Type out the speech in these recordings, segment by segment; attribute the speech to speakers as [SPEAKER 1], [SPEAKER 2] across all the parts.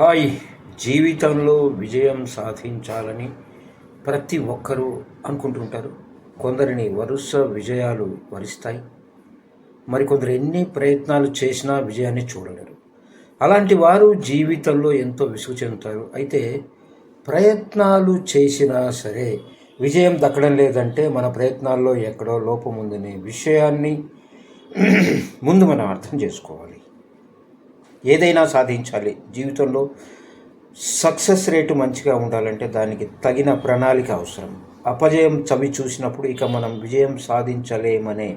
[SPEAKER 1] Hi. జీవితంలో విజయం సాధించాలని ప్రతి ఒక్కరూ అనుకుంటుంటారు. కొందరిని వరుస విజయాలు వరిస్తాయి. మరికొందరు ఎన్ని ప్రయత్నాలు చేసినా విజయాన్ని చూడలేరు. అలాంటి వారు జీవితంలో ఎంతో విసుగు చెందుతారు. అయితే ప్రయత్నాలు చేసినా సరే విజయం దక్కడం లేదంటే మన ప్రయత్నాల్లో ఎక్కడో లోపం ఉందనే విషయాన్ని ముందు మనం అర్థం చేసుకోవాలి. ఏదైనా సాధించాలి. జీవితంలో సక్సెస్ రేటు మంచిగా ఉండాలంటే దానికి తగిన ప్రణాళిక అవసరం. అపజయం చవి చూసినప్పుడు ఇక మనం విజయం సాధించలేమనే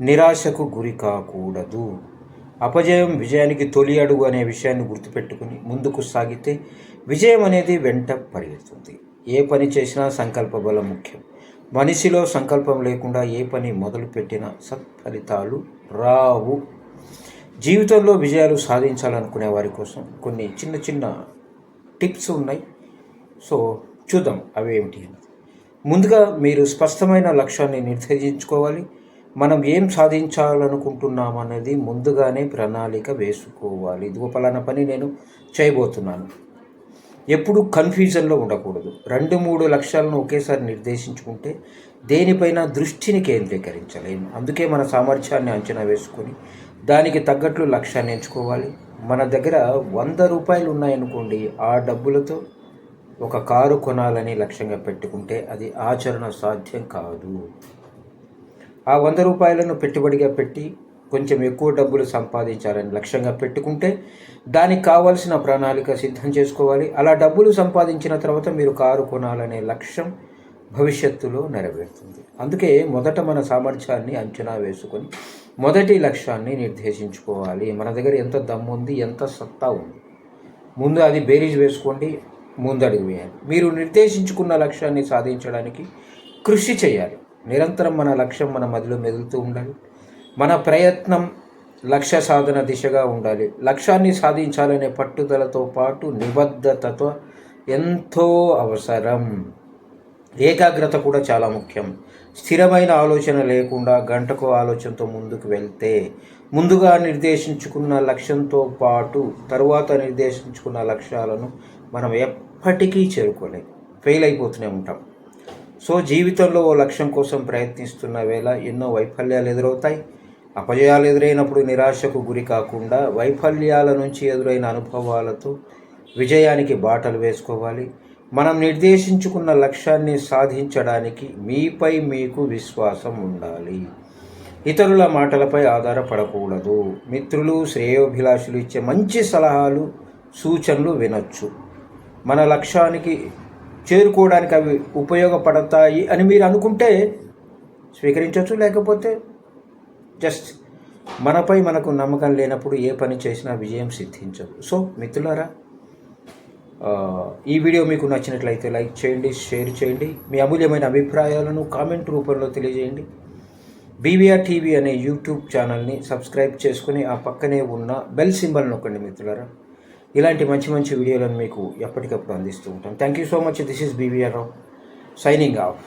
[SPEAKER 1] నిరాశకు గురి కాకూడదు. అపజయం విజయానికి తొలి అడుగు అనే విషయాన్ని గుర్తుపెట్టుకుని ముందుకు సాగితే విజయం అనేది వెంట పరిగెడుతుంది ఏ పని చేసినా సంకల్ప బలం ముఖ్యం. మనిషిలో సంకల్పం లేకుండా ఏ పని మొదలుపెట్టినా సత్ఫలితాలు రావు. జీవితంలో విజయాలు సాధించాలనుకునే వారి కోసం కొన్ని చిన్న చిన్న టిప్స్ ఉన్నాయి. సో చూద్దాం అవి ఏమిటి ముందుగా మీరు స్పష్టమైన లక్ష్యాన్ని నిర్దేశించుకోవాలి. మనం ఏం సాధించాలనుకుంటున్నాం అనేది ముందుగానే ప్రణాళిక వేసుకోవాలి. ఇదిగో పలానా పని నేను చేయబోతున్నాను. ఎప్పుడు కన్ఫ్యూజన్లో ఉండకూడదు. రెండు మూడు లక్ష్యాలను ఒకేసారి నిర్దేశించుకుంటే దేనిపైన దృష్టిని కేంద్రీకరించలేము అందుకే మన సామర్థ్యాన్ని అంచనా వేసుకొని దానికి తగ్గట్లు లక్ష్యాన్ని ఎంచుకోవాలి. మన దగ్గర వంద రూపాయలు ఉన్నాయనుకోండి ఆ డబ్బులతో ఒక కారు కొనాలని లక్ష్యంగా పెట్టుకుంటే అది ఆచరణ సాధ్యం కాదు. ఆ వంద రూపాయలను పెట్టుబడిగా పెట్టి కొంచెం ఎక్కువ డబ్బులు సంపాదించాలని లక్ష్యంగా పెట్టుకుంటే దానికి కావాల్సిన ప్రణాళిక సిద్ధం చేసుకోవాలి. అలా డబ్బులు సంపాదించిన తర్వాత మీరు కారు కొనాలనే లక్ష్యం భవిష్యత్తులో నెరవేరుతుంది. అందుకే మొదట మన సామర్థ్యాన్ని అంచనా వేసుకొని మొదటి లక్ష్యాన్ని నిర్దేశించుకోవాలి. మన దగ్గర ఎంత దమ్ము ఉంది ఎంత సత్తా ఉంది. ముందు అది బేరీజ్ వేసుకోండి ముందడుగు వేయాలి. మీరు నిర్దేశించుకున్న లక్ష్యాన్ని సాధించడానికి కృషి చేయాలి. నిరంతరం మన లక్ష్యం మన మదిలో మెదులుతూ ఉండాలి. మన ప్రయత్నం లక్ష్య సాధన దిశగా ఉండాలి. లక్ష్యాన్ని సాధించాలనే పట్టుదలతో పాటు నిబద్ధతతో ఎంతో అవసరం. ఏకాగ్రత కూడా చాలా ముఖ్యం. స్థిరమైన ఆలోచన లేకుండా గంటకు ఆలోచనతో ముందుకు వెళ్తే ముందుగా నిర్దేశించుకున్న లక్ష్యంతో పాటు తరువాత నిర్దేశించుకున్న లక్ష్యాలను మనం ఎప్పటికీ చేరుకోలేం. ఫెయిల్ అయిపోతూనే ఉంటాం. సో జీవితంలో ఓ లక్ష్యం కోసం ప్రయత్నిస్తున్న వేళ ఎన్నో వైఫల్యాలు ఎదురవుతాయి. అపజయాలు ఎదురైనప్పుడు నిరాశకు గురి కాకుండా వైఫల్యాల నుంచి ఎదురైన అనుభవాలతో విజయానికి బాటలు వేసుకోవాలి. మనం నిర్దేశించుకున్న లక్ష్యాన్ని సాధించడానికి మీపై మీకు విశ్వాసం ఉండాలి. ఇతరుల మాటలపై ఆధారపడకూడదు. మిత్రులు శ్రేయోభిలాషులు ఇచ్చే మంచి సలహాలు సూచనలు వినొచ్చు. మన లక్ష్యానికి చేరుకోవడానికి అవి ఉపయోగపడతాయి అని మీరు అనుకుంటే స్వీకరించవచ్చు లేకపోతే జస్ట్ మనపై మనకు నమ్మకం లేనప్పుడు ఏ పని చేసినా విజయం సిద్ధించదు. సో మిత్రులారా ఈ వీడియో మీకు నచ్చినట్లయితే లైక్ చేయండి షేర్ చేయండి. మీ అమూల్యమైన అభిప్రాయాలను కామెంట్ రూపంలో తెలియజేయండి. బీవీఆర్ టీవీ అనే యూట్యూబ్ ఛానల్ని సబ్స్క్రైబ్ చేసుకుని ఆ పక్కనే ఉన్న బెల్ సింబల్ నొక్కండి మిత్రులారా. ఇలాంటి మంచి మంచి వీడియోలను మీకు ఎప్పటికప్పుడు అందిస్తూ ఉంటాం. Thank you so much this is BVR Rao signing off